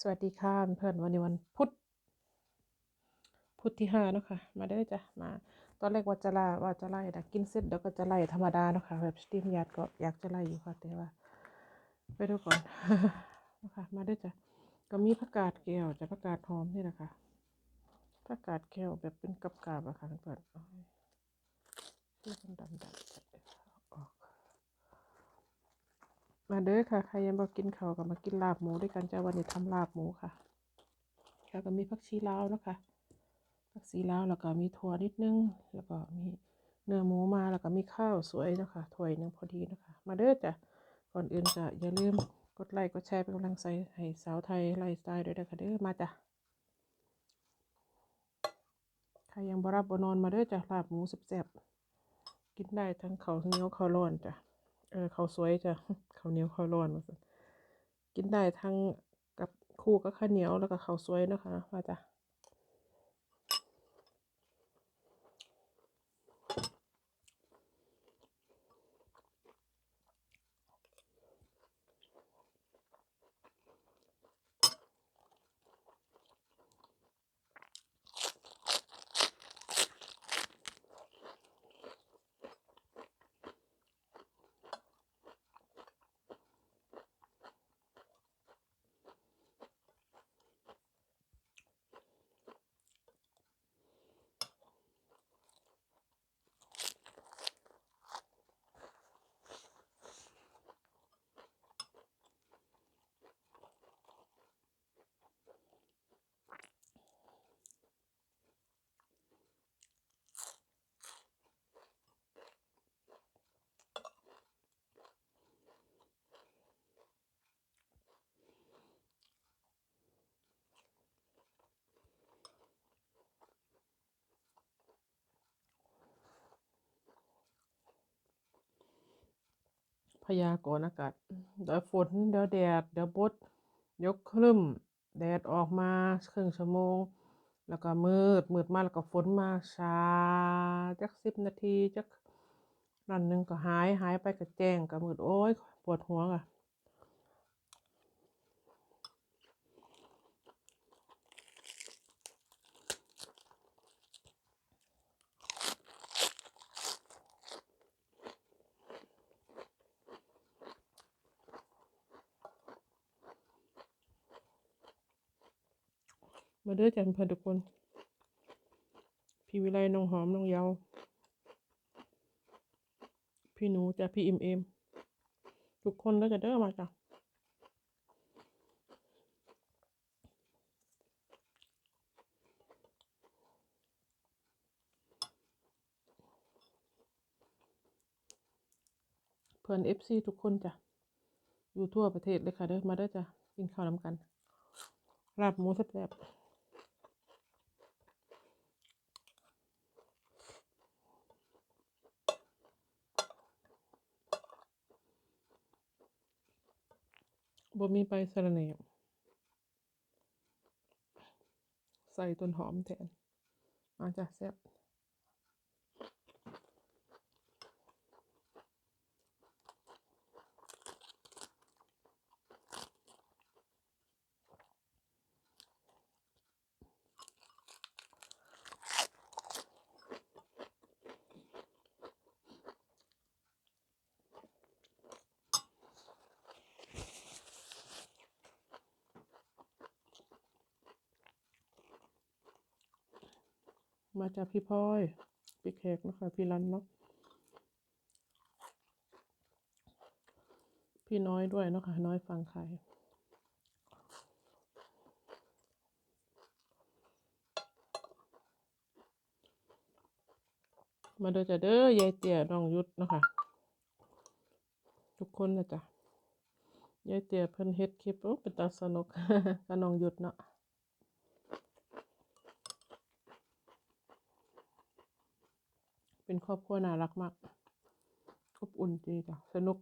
สวัสดีค่ะเพื่อนวันนี้วันพุธพุธที่ห้าเนาะค่ะ มาได้จ้ะมา ตอนแรกว่าจะไล่ว่าจะไล่แต่กินเสร็จเดี๋ยวก็จะไล่ธรรมดาเนาะค่ะแบบสตรีมยาดก็อยากจะไล่อยู่ค่ะแต่ว่า ไปดูก่อนนะคะมาได้จ้ะก็มีผักกาดแก้วจะผักกาดหอมนี่แหละค่ะผักกาดแก้วแบบเป็นกับกาบอะค่ะเพื่อนเอาให้ที่มันดำๆอก มาเด้อค่ะ ใครยังบอกกินเขาวก็มากินลาบหมูด้วยกันจ้าวันนี้ทำลาบหมูค่ะแล้วก็มีผักชีลาวนะคะผักชีลาวแล้วก็มีถั่วนิดนึง แล้วก็มีเนื้อหมูมาแล้วก็มีข้าวสวยนะคะถ้วยนึงพอดีนะคะ มาเด้อจ้ะก่อนอื่นก็อย่าลืมกดไลค์กดแชร์เป็นกำลังใจให้สาวไทยไลฟ์สไตล์ด้วยนะคะเด้อมาจ้ะใครยังบรับบนอนมาเด้อจ้ะลาบหมูแซ่บๆกินได้ทั้งข้าวเหนียวข้าวร้อนจ้ะ เออข้าวสวยจ้ะข้าวเหนียวข้าวร้อนว่าซั่นกินได้ทั้งกับคู่กับข้าวเหนียวแล้วก็ข้าวสวยนะคะว่าจ้ะ ยากรณ์อากาศ เดี๋ยวฝน เดี๋ยวแดด เดี๋ยวบด ยกครึ่ม แดดออกมาครึ่งชั่วโมง แล้วก็มืด มืดมาแล้วก็ฝนมาช้าจักสิบนาทีจักนั่นหนึ่งก็หาย หายไปก็แจ้งก็มืด โอ้ย ปวดหัวอะ มาเด้อจันเพื่อนทุกคน พี่วิไลน้องหอมน้องเยาวพี่หนูจ้ะพี่อิมเอม ทุกคนแล้วจะเด้อมาจ้ะเพื่อนเอฟซีทุกคนจ้ะ อยู่ทั่วประเทศเลยค่ะเด้อมาเด้อจ้ะกินข้าวนำกันลาบหมูแซ่บๆ บ่มีใบสะระแหน่ใส่ต้นหอมแทนอาจจะแซ่บ มาจากพี่พลอย พี่แขกเนาะคะพี่รันเนาะพี่น้อยด้วยเนาะค่ะน้อยฟังใครมาเด้อจ้ะเด้อยายเตี่ยน้องยุทธเนาะค่ะทุกคนนะจ๊ะยายเตี่ยเพิ่นเฮ็ดคลิปโอ้เป็นตาสนุกกับน้องยุทธเนาะ เป็นครอบครัวน่ารักมากอบอุ่นดีจ้ะสนุก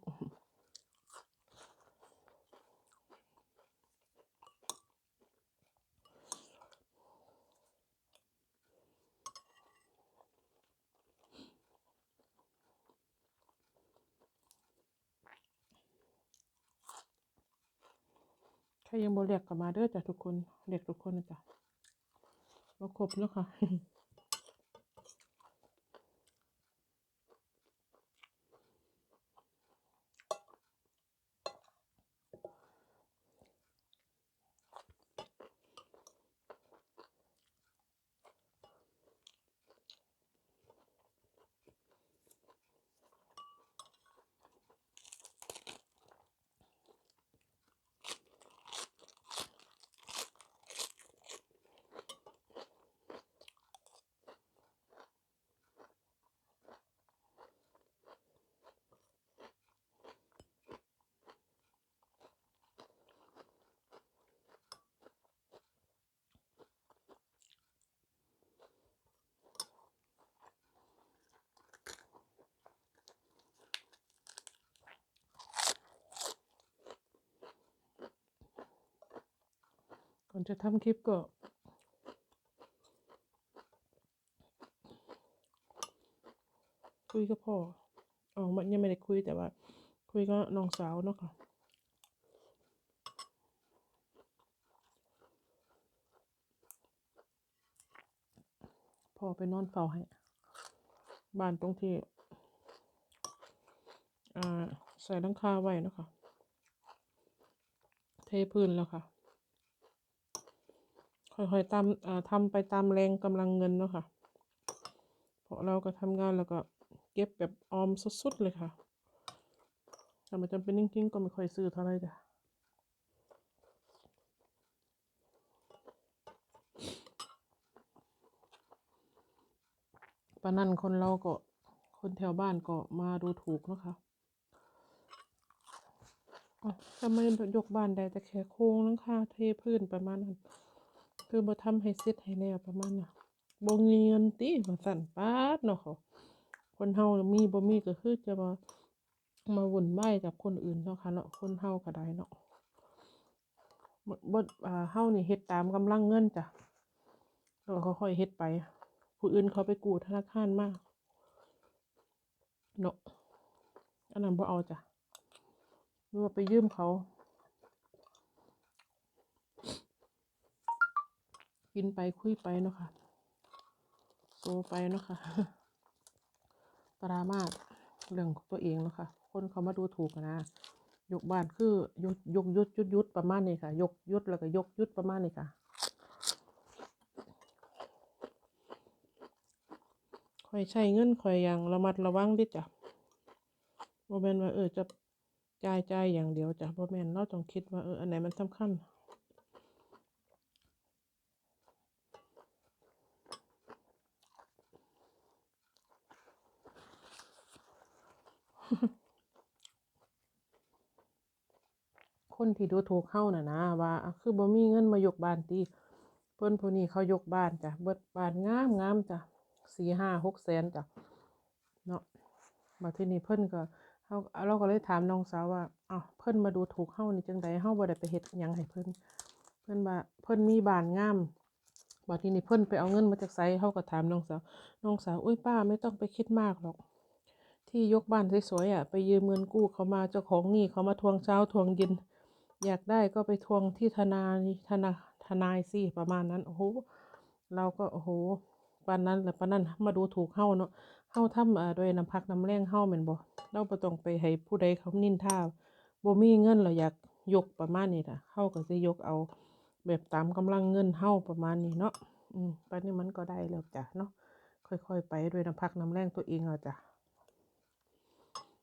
ถ้ายังบ่เรียกก็มาเด้อจ้ะทุกคนเรียกทุกคนนะจ๊ะบ่ครบเนาะค่ะ อนจะทำคลิปก็คุยกับพ่ออ๋อมันยังไม่ได้คุยแต่ว่า คุยกับน้องสาวเนาะค่ะพ่อไปนอนเฝ้าให้ บ้านตรงที่อ่าใส่ลังคาไว้เนาะคะ เทพื้นแล้วค่ะ ค่อยๆตามอ่าทำไปตามแรงกำลังเงินเนาะค่ะเพราะเราก็ทำงานแล้วก็เก็บแบบออมสุดๆเลยค่ะถ้ามันจำเป็นจริงๆก็ไม่ค่อยซื้อเท่าไหรจ้ะปนนั้นคนเราก็คนแถวบ้านก็มาดูถูกเนาะคะทำไมยกบ้านได้แต่แค่โครงลังคาเทพื้นประมาณนั้น คือบ่ทำให้เสร็จให้แล้วประมาณน่ะบ่เงินติว่าสั่นป๊าดเนาะเขาคนเฮาน่ะมีบ่มีก็คือจะมามาวุ่นวายกับคนอื่นเนาะค่ะเนาะคนเฮาก็ได้เนาะบ่บ่อ่าเฮานี่เฮ็ดตามกำลังเงินจ้ะแล้วก็ค่อยเฮ็ดไป ผู้อื่นเขาไปกู้ธนาคารมาเนาะอันนั้นบ่เอาจ้ะหรือว่าไปยืมเขา กินไปคุยไปเนาะค่ะโซไปเนาะค่ะปรามาสเรื่องของตัวเองเนาะค่ะ คนเขามาดูถูกนะยกบ้านคือยกยกยุดยุดยุดประมาณนี้ค่ะ ยกยุดแล้วก็ยกยุดประมาณนี้ค่ะ คอยใช้เงินคอยอย่างระมัดระวังดิจ้ะบ่แม่นว่าเออจะจ่ายจ่ายอย่างเดียวจ้ะบ่แม่นเราต้องคิดว่าเอออันไหนมันสำคัญ คนที่ดูถูกเฮาน่ะนะว่าคือบ่มีเงินมายกบ้านติเพิ่นผู้นี้เขายกบ้านจ้ะเบิดบ้านงามงามจ้ะสี่ห้าหกแสนจ้ะเนาะมาที่นี่เพิ่นก็เฮาเราก็เลยถามน้องสาวว่าอ้าวเพิ่นมาดูถูกเฮานี่จังใดเฮาบ่ได้ไปเฮ็ดหยังให้เพิ่นเพิ่นว่าเพิ่นมีบ้านงามบัดทีนี้เพิ่นไปเอาเงินมาจากไสเฮาก็ถามน้องสาวน้องสาวอุ้ยป้าไม่ต้องไปคิดมากหรอก ที่ยกบ้านสวยๆอะ ไปยืมเงินกู้เขามาเจ้าของหนี้เขามาทวงเช้าทวงเย็น อยากได้ก็ไปทวงที่ธนาธนาทนายสิประมาณนั้น โอ้โห เราก็โอ้โหปานนั้นแหละปานนั้นมาดูถูกเฮาเนาะเฮาทำด้วยน้ำพักน้ำแรงเฮาแม่นบ่เราบ่ต้องไปให้ผู้ใดเขานินทาบ่มีเงินเราอยากยกประมาณนี้ล่ะเฮาก็สิยกเอาแบบตามกำลังเงินเฮาประมาณนี้เนาะอืมปานนี้มันก็ได้แล้วจ้ะเนาะค่อยๆไปด้วยน้ำพักน้ำแรงตัวเองเอาจ้ะ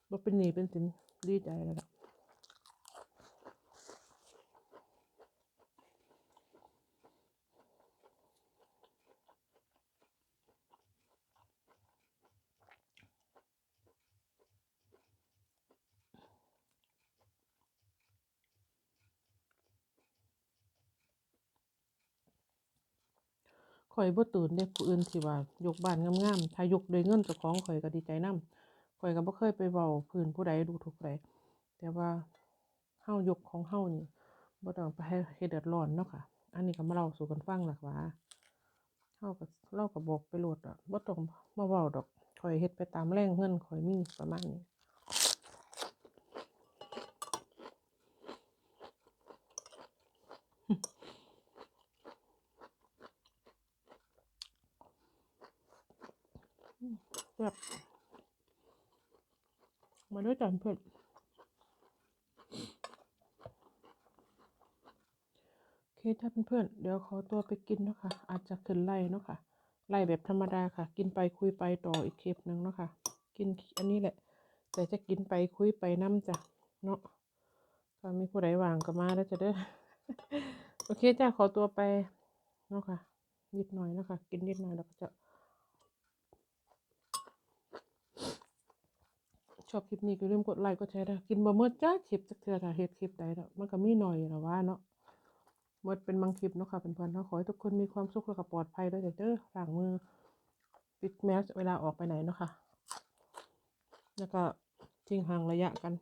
บ่เป็นหนี้เป็นสินดีใจแล้ว ข่อยบ่ตื่นเด้ผู้อื่นที่ว่ายกบ้านงามๆถ้ายกด้วยเงินเจ้าของข่อยก็ดีใจนำข่อยก็บ่เคยไปเว้าพื้นผู้ใดดูถูกผู้ใดแต่ว่าเฮายกของเฮานี่บ่ต้องไปให้เฮ็ดเดือดร้อนเนาะค่ะ อันนี้ก็มาเล่าสู่กันฟังหล่ะว่าเฮาก็เราก็บอกไปโลดอะบ่ต้องมาเว้าดอกข่อยเฮ็ดไปตามแรงเงินข่อยมีประมาณนี้ แบบมาด้วยกันเพื่อนโอเคถ้าเพื่อนๆเดี๋ยวขอตัวไปกินเนาะค่ะ อาจจะขึ้นไล่เนาะค่ะไล่แบบธรรมดาค่ะ กินไปคุยไปต่ออีกคลิปหนึ่งเนาะค่ะ กินอันนี้แหละ แต่จะกินไปคุยไปน้ำจ้ะเนาะถ้ามีผู้ใดวางก็มาแล้วจะเด้อโอเคจ้าขอตัวไปเนาะค่ะนิดหน่อยเนาะค่ะกินนิดหน่อยแล้วก็จะ ชอบคลิปนี้ก็อย่าลืมกดไลค์กดแชร์นะกินบะเมื่อจ้าคลิปจักเทือถ้าเฮ็ดคลิปใดแล้วมันก็มีหน่อยแหละว่าเนาะเมื่อเป็นบางคลิปเนาะค่ะเพื่อนๆเนาะขอให้ทุกคนมีความสุขแล้วก็ปลอดภัยด้วยเด้อล้างมือปิดแมสเวลาออกไปไหนเนาะค่ะแล้วก็ทิ้งห่างระยะกัน